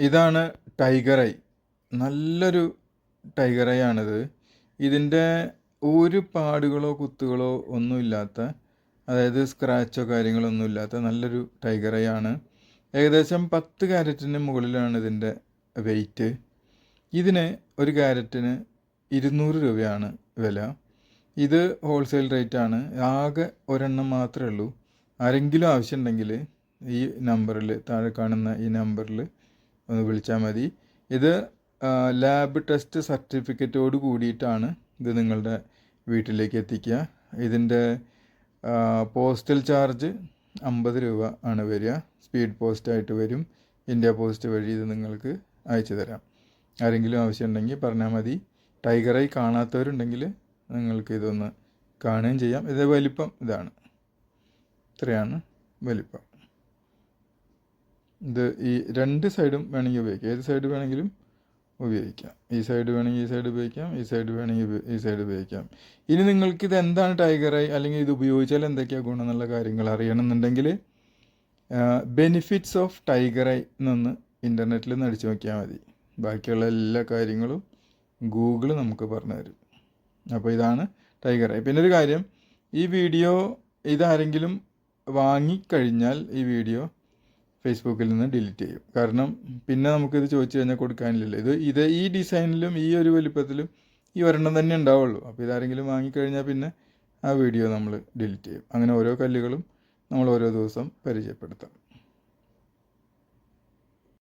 ഇതാണ് tiger eye. നല്ലൊരു tiger eye ആണിത്. ഇതിന്റെ ഒരു പാടുകളോ കുത്തുകളോ ഒന്നുമില്ലാത്ത അതായത് സ്ക്രാച്ചോ കാര്യങ്ങളൊന്നും ഇല്ലാത്ത നല്ലൊരു ടൈഗർ ഐ ആണ്. ഏകദേശം പത്ത് ക്യാരറ്റിന് മുകളിലാണ് ഇതിന്റെ വെയിറ്റ്. ഇതിന് ഒരു ക്യാരറ്റിന് ഇരുന്നൂറ് രൂപയാണ് വില. ഇത് ഹോൾസെയിൽ റേറ്റ് ആണ്. ആകെ ഒരെണ്ണം മാത്രമേ ഉള്ളൂ. ആരെങ്കിലും ആവശ്യമുണ്ടെങ്കിൽ ഈ നമ്പറിൽ താഴെ കാണുന്ന ഈ നമ്പറിൽ ഒന്ന് വിളിച്ചാൽ മതി. ഇത് ലാബ് ടെസ്റ്റ് സർട്ടിഫിക്കറ്റോട് കൂടിയിട്ടാണ് ഇത് നിങ്ങളുടെ വീട്ടിലേക്ക് എത്തിക്കുക. ഇതിന്റെ പോസ്റ്റൽ ചാർജ് അമ്പത് രൂപ ആണ് വരിക. സ്പീഡ് പോസ്റ്റായിട്ട് വരും. ഇന്ത്യ പോസ്റ്റ് വഴി ഇത് നിങ്ങൾക്ക് അയച്ചു തരാം. ആരെങ്കിലും ആവശ്യമുണ്ടെങ്കിൽ പറഞ്ഞാൽ മതി. ടൈഗറായി കാണാത്തവരുണ്ടെങ്കിൽ നിങ്ങൾക്ക് ഇതൊന്ന് കാണുകയും ചെയ്യാം. ഇത് വലിപ്പം ഇതാണ്. ഇത്രയാണ് വലിപ്പം. ഇത് ഈ രണ്ട് സൈഡും വേണമെങ്കിൽ ഉപയോഗിക്കാം. ഏത് സൈഡ് വേണമെങ്കിലും ഉപയോഗിക്കാം. ഈ സൈഡ് വേണമെങ്കിൽ ഈ സൈഡ് ഉപയോഗിക്കാം. ഈ സൈഡ് വേണമെങ്കിൽ ഈ സൈഡ് ഉപയോഗിക്കാം. ഇനി നിങ്ങൾക്ക് ഇത് എന്താണ് ടൈഗർ ഐ അല്ലെങ്കിൽ ഇത് ഉപയോഗിച്ചാൽ എന്തൊക്കെയാണ് ഗുണം എന്നുള്ള കാര്യങ്ങൾ അറിയണമെന്നുണ്ടെങ്കിൽ ബെനിഫിറ്റ്സ് ഓഫ് ടൈഗർ ഐ എന്നൊന്ന് ഇന്റർനെറ്റിൽ നിന്ന് അടിച്ചു നോക്കിയാൽ മതി. ബാക്കിയുള്ള എല്ലാ കാര്യങ്ങളും ഗൂഗിൾ നമുക്ക് പറഞ്ഞു തരും. അപ്പോൾ ഇതാണ് ടൈഗർ ഐ പിന്നെ ഒരു കാര്യം ഈ വീഡിയോ ഇതാരെങ്കിലും വാങ്ങിക്കഴിഞ്ഞാൽ ഈ വീഡിയോ ഫേസ്ബുക്കിൽ നിന്ന് ഡിലീറ്റ് ചെയ്യും. കാരണം പിന്നെ നമുക്കിത് ചോദിച്ചു കഴിഞ്ഞാൽ കൊടുക്കാനില്ലല്ലോ. ഇത് ഇത് ഈ ഡിസൈനിലും ഈ ഒരു വലിപ്പത്തിലും ഈ ഒരെണ്ണം തന്നെ ഉണ്ടാവുള്ളൂ. അപ്പോൾ ഇതാരെങ്കിലും വാങ്ങിക്കഴിഞ്ഞാൽ പിന്നെ ആ വീഡിയോ നമ്മൾ ഡിലീറ്റ് ചെയ്യും. അങ്ങനെ ഓരോ കല്ലുകളും നമ്മൾ ഓരോ ദിവസം പരിചയപ്പെടുത്താം.